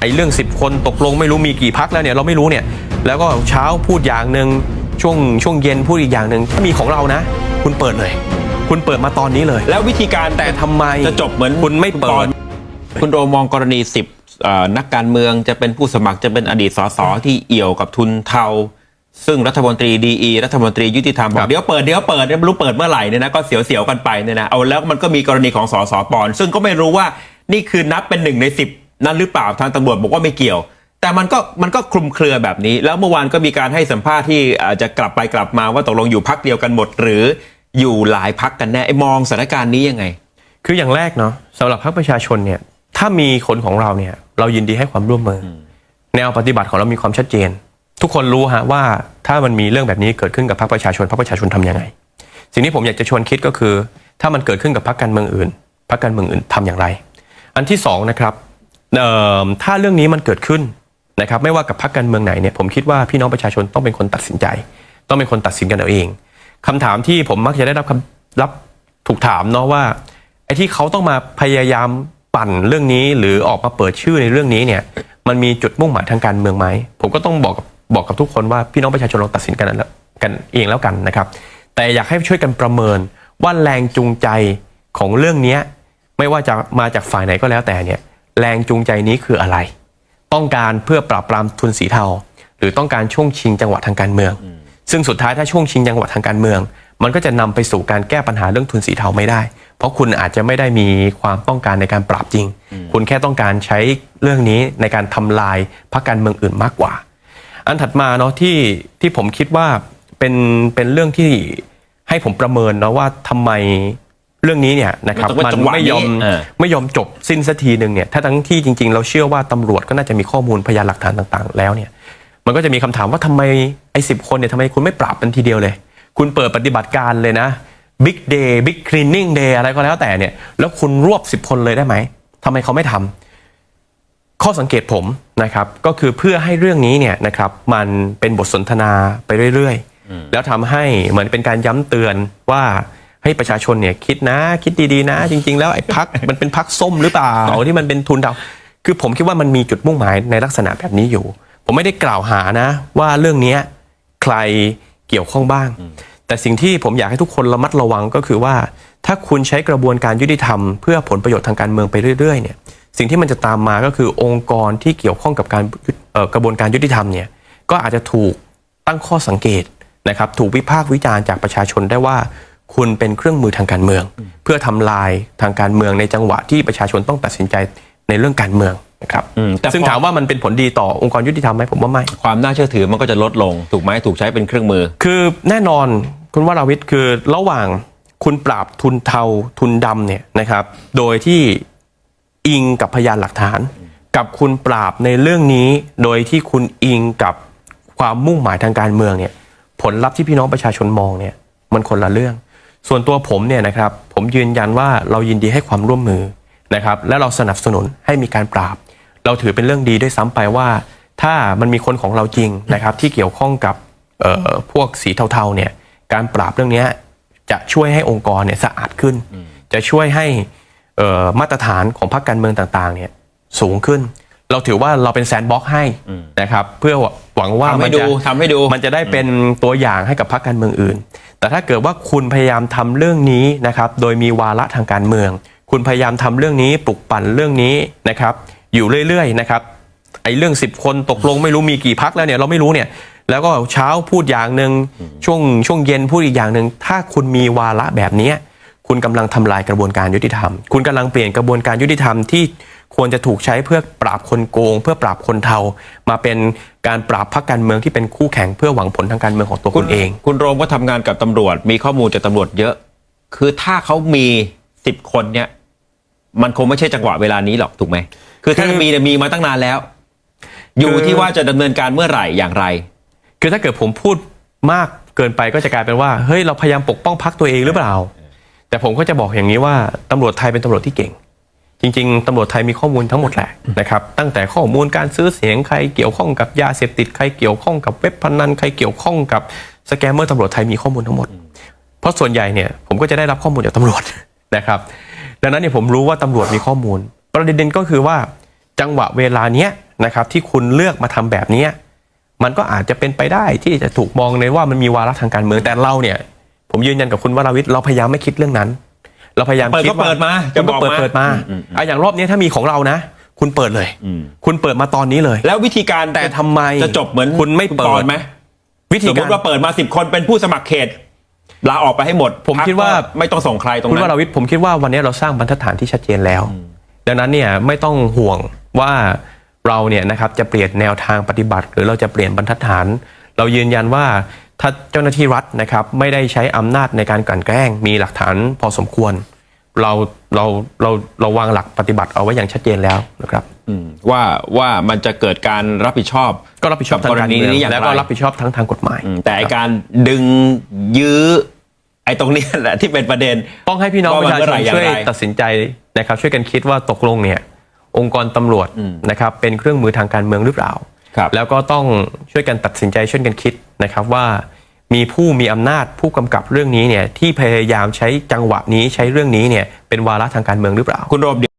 ไอ้เรื่อง 10 คนตกลงไม่รู้มีกี่พักแล้วเนี่ยเราไม่รู้เนี่ยแล้วก็เช้าพูดอย่างหนึ่งช่วงช่วงเย็นพูดอีกอย่างหนึ่งถ้ามีของเรานะ คุณเปิดเลย คุณเปิดมาตอนนี้เลย แล้ววิธีการแต่ทำไมจะจบเหมือนคุณไม่เปิด คุณโรมองกรณีสิบนักการเมืองจะเป็นผู้สมัครจะเป็นอดีตสสที่เอี่ยวกับทุนเทา ซึ่งรัฐมนตรีดีอีรัฐมนตรียุติธรรมบอครักบเดี๋ยวเปิดเดี๋ยวเปิดเนี่ยไม่รู้เปิดเมื่อไหร่เนี่ยนะก็เสียวๆกันไปเนี่ยนะเอาแล้วมันก็มีกรณีของสสปอน ซึ่งก็ไม่รู้ว่านี่คือนับเป็นหนึ่งในสิบ นั้นหรือเปล่าทางตำรวจบอกว่าไม่เกี่ยว แต่มันก็มันก็คลุมเครือแบบนี้ แล้วเมื่อวานก็มีการให้สัมภาษณ์ที่อาจจะกลับไปกลับมาว่าตกลงอยู่พักเดียวกันหมด หรืออยู่หลายพักกันแน่ไอ้มองสถานการณ์นี้ยังไง คืออย่างแรกเนาะสำหรับพรรคประชาชนเนี่ยถ้ามีคนของเราเนี่ยเรายินดีให้ความร่วมมืออแนวปฏิบัติของเรามีความชัดเจน ทุกคนรู้ฮะว่าถ้ามันมีเรื่องแบบนี้เกิดขึ้นกับพรรคประชาชนพรรคประชาชนทำยังไง สิ่งที่ผมอยากจะชวนคิดก็คือ ถ้ามันเกิดขึ้นกับพรรคการเมืองอื่นพรรคการเมืองอื่นทำอย่างไร อันที่สองนะครับเอิ่ม ถ้าเรื่องนี้มันเกิดขึ้นนะครับไม่ว่ากับพรรคการเมืองไหนเนี่ยผมคิดว่าพี่น้องประชาชนต้องเป็นคนตัดสินใจ ต้องเป็นคนตัดสินกันเอาเองคำถามที่ผมมักจะได้รับคำรับถูกถามเนาะว่าไอ้ที่เขาต้องมาพยายามปั่นเรื่องนี้หรือออกมาเปิดชื่อในเรื่องนี้เนี่ยมันมีจุดมุ่งหมายทางการเมืองไหมผมก็ต้องบอกบอกกับทุกคนว่าพี่น้องประชาชนลองตัดสินกันแล้วกันเองแล้วกันนะครับ แต่อยากให้ช่วยกันประเมินว่าแรงจูงใจของเรื่องนี้ไม่ว่าจะมาจากฝ่ายไหนก็แล้วแต่เนี่ย แรงจูงใจนี้คืออะไร ต้องการเพื่อปราบปรามทุนสีเทา หรือต้องการช่วงชิงจังหวะทางการเมือง ซึ่งสุดท้ายถ้าช่วงชิงจังหวะทางการเมือง มันก็จะนำไปสู่การแก้ปัญหาเรื่องทุนสีเทาไม่ได้ เพราะคุณอาจจะไม่ได้มีความต้องการในการปราบจริง คุณแค่ต้องการใช้เรื่องนี้ในการทำลายพรรคการเมืองอื่นมากกว่า อันถัดมาเนาะที่ที่ผมคิดว่าเป็นเป็นเรื่องที่ให้ผมประเมินเนาะว่าทำไม เรื่องนี้เนี่ยนะครับมันต้องเป็นจังหวะไม่ยอมนี้เออ ไม่ยอมจบสิ้นสักทีหนึ่งเนี่ยถ้าทั้งที่จริง ๆ เราเชื่อว่าตำรวจก็น่าจะมีข้อมูลพยานหลักฐานต่างๆ แล้วเนี่ย มันก็จะมีคำถามว่าทำไมไอ้สิคนเนี่ยทำไมคุณไม่ปราบมันทีเดียวเลย คุณเปิดปฏิบัติการเลยนะบิ๊กเดย์บิ๊กคลีนนิ่งเดย์อะไรก็แล้วแต่เนี่ยแล้วคุณรวบ 10 คนเลยได้ไหมทำไมเขาไม่ทำ ข้อสังเกตผมนะครับก็คือเพื่อให้เรื่องนี้เนี่ยนะครับมันเป็นบทสนทนาไปเรื่อยๆ แล้วทำให้เหมือนเป็นการย้ำเตือนว่า ให้ประชาชนเนี่ยคิดนะคิดดีๆนะ จริง ๆ แล้วไอ้พักมันเป็นพักส้มหรือเปล่าที่มันเป็นทุนดาวคือผมคิดว่ามันมีจุดมุ่งหมายในลักษณะแบบนี้อยู่ ผมไม่ได้กล่าวหานะ ว่าเรื่องเนี้ยใครเกี่ยวข้องบ้าง แต่สิ่งที่ผมอยากให้ทุกคนระมัดระวังก็คือว่า ถ้าคุณใช้กระบวนการยุติธรรมเพื่อผลประโยชน์ทางการเมืองไปเรื่อยๆเนี่ยสิ่งที่มันจะตามมาก็คือองค์กรที่เกี่ยวข้องกับการเอ่อกระบวนการยุติธรรมเนี่ยก็อาจจะถูกตั้งข้อสังเกตนะครับถูกวิพากษ์วิจารณ์จากประชาชนได้ว่า คุณเป็นเครื่องมือทางการเมือง เพื่อทำลายทางการเมืองในจังหวะที่ประชาชนต้องตัดสินใจในเรื่องการเมืองนะครับอืมแต่ซึ่งพอถามว่ามันเป็นผลดีต่อองค์กรยุติธรรมไหมผมว่าไม่ ความน่าเชื่อถือมันก็จะลดลงถูกไหมถูกใช้เป็นเครื่องมือ คือแน่นอนคุณวราวิทย์คือระหว่างคุณปราบทุนเทาทุนดำเนี่ยนะครับ โดยที่อิงกับพยานหลักฐาน กับคุณปราบในเรื่องนี้ โดยที่คุณอิงกับความมุ่งหมายทางการเมืองเนี่ยผลลัพธ์ที่พี่น้องประชาชนมองเนี่ยมันคนละเรื่อง ส่วนตัวผมเนี่ยนะครับผมยืนยันว่าเรายินดีให้ความร่วมมือนะครับและเราสนับสนุนให้มีการปราบ เราถือเป็นเรื่องดีด้วยซ้ำไปว่า ถ้ามันมีคนของเราจริงนะครับที่เกี่ยวข้องกับพวกสีเทาๆเนี่ยการปราบเรื่องนี้จะช่วยให้องค์กรเนี่ยสะอาดขึ้น จะช่วยให้มาตรฐานของพรรคการเมืองต่างๆเนี่ยสูงขึ้น เราถือว่าเราเป็นแซนด์บ็อกซ์ให้นะครับเพื่อหวังว่าทำให้มันจะดูทำให้ดู มันจะได้เป็นตัวอย่างให้กับพรรคการเมืองอื่น แต่ถ้าเกิดว่าคุณพยายามทำเรื่องนี้นะครับโดยมีวาระทางการเมือง คุณพยายามทำเรื่องนี้ปลุกปั่นเรื่องนี้นะครับอยู่เรื่อยๆนะครับไอ้เรื่อง 10 คนตกลงไม่รู้มีกี่พักแล้วเนี่ยเราไม่รู้เนี่ยแล้วก็เช้าพูดอย่างหนึ่งช่วงช่วงเย็นพูดอีกอย่างหนึ่งถ้าคุณมีวาระแบบเนี้ย คุณกำลังทำลายกระบวนการยุติธรรม คุณกำลังเปลี่ยนกระบวนการยุติธรรมที่ควรจะถูกใช้เพื่อปราบคนโกง เพื่อปราบคนเทา มาเป็นการปราบพรรคการเมืองที่เป็นคู่แข่งเพื่อหวังผลทางการเมืองของตัวคุณเอง คุณโรมก็ทำงานกับตำรวจ มีข้อมูลจากตำรวจเยอะ คือถ้าเขามีสิบคนเนี่ยมันคงไม่ใช่จังหวะเวลานี้หรอกถูกไหมคือถ้าคือมีเนี่ยมีมาตั้งนานแล้ว อยู่คือที่ว่าจะดำเนินการเมื่อไหร่อย่างไร คือถ้าเกิดผมพูดมากเกินไปก็จะกลายเป็นว่าเฮ้ยเราพยายามปกป้องพรรคตัวเองหรือเปล่า แต่ผมก็จะบอกอย่างนี้ว่าตำรวจไทยเป็นตำรวจที่เก่ง จริง ๆตำรวจไทยมีข้อมูลทั้งหมดแหละนะครับตั้งแต่ข้อมูลการซื้อเสียงใครเกี่ยวข้องกับยาเสพติดใครเกี่ยวข้องกับเว็บพนันใครเกี่ยวข้องกับสแกมเมอร์ตำรวจไทยมีข้อมูลทั้งหมด เพราะส่วนใหญ่เนี่ยผมก็จะได้รับข้อมูลจากตำรวจนะครับ ดังนั้นเนี่ยผมรู้ว่าตำรวจมีข้อมูล ประเด็นก็คือว่าจังหวะเวลาเนี้ยนะครับที่คุณเลือกมาทำแบบเนี้ยมันก็อาจจะเป็นไปได้ที่จะถูกมองในว่ามันมีวาระทางการเมืองแต่เราเนี่ย ผมยืนยันกับคุณวราวิทย์เราพยายามไม่คิดเรื่องนั้น เราพยายามเปิดคิดก็ว่าเปิดมาคุณก็จะบอกเปิดมาเปิดมาอืมอะอย่างรอบนี้ถ้ามีของเรานะ คุณเปิดเลยอืมคุณเปิดมาตอนนี้เลย แล้ววิธีการแต่ทำไมจะจบเหมือนคุณไม่เปิดปอนไหมวิธีสมมการติว่าเปิดมาสิบคนเป็นผู้สมัครเขตลาออกไปให้หมดผมพรรคิดว่าก็ไม่ต้องส่งใครตรงคุณนั้วราน วิทย์ผมคิดว่าวันนี้เราสร้างบรรทัดฐานที่ชัดเจนแล้ว ดังนั้นเนี่ยไม่ต้องห่วงว่าเราเนี่ยนะครับจะเปลี่ยนแนวทางปฏิบัติ หรือเราจะเปลี่ยนบรรทัดฐาน เรายืนยันว่า ถ้าเจ้าหน้าที่รัฐนะครับไม่ได้ใช้อำนาจในการกลั่นแกล้ง มีหลักฐานพอสมควร เราเราเราเราวางหลักปฏิบัติเอาไว้อย่างชัดเจนแล้วนะครับอืมว่าว่ามันจะเกิดการรับผิดชอบ ก็รับผิดชอบทางการเมืองกรณีนี้อย่างไรแล้วก็รับผิดชอบทั้งทางกฎหมายอืมแต่ไอการดึงยื้อไอ้ตรงเนี้ยแหละที่เป็นประเด็น ต้องให้พี่น้องประชาชว่ามันเมื่อไหร่นอย่างช่วยไรตัดสินใจนะครับ ช่วยกันคิดว่าตกลงเนี่ยองค์กรตำรวจนะครับเป็นเครื่องมือทางการเมืองหรือเปล่าครับแล้วก็ต้องช่วยกันตัดสินใจช่วยกันคิด นะครับว่ามีผู้มีอำนาจผู้กำกับเรื่องนี้เนี่ยที่พยายามใช้จังหวะนี้ใช้เรื่องนี้เนี่ยเป็นวาระทางการเมืองหรือเปล่าคุณโรบ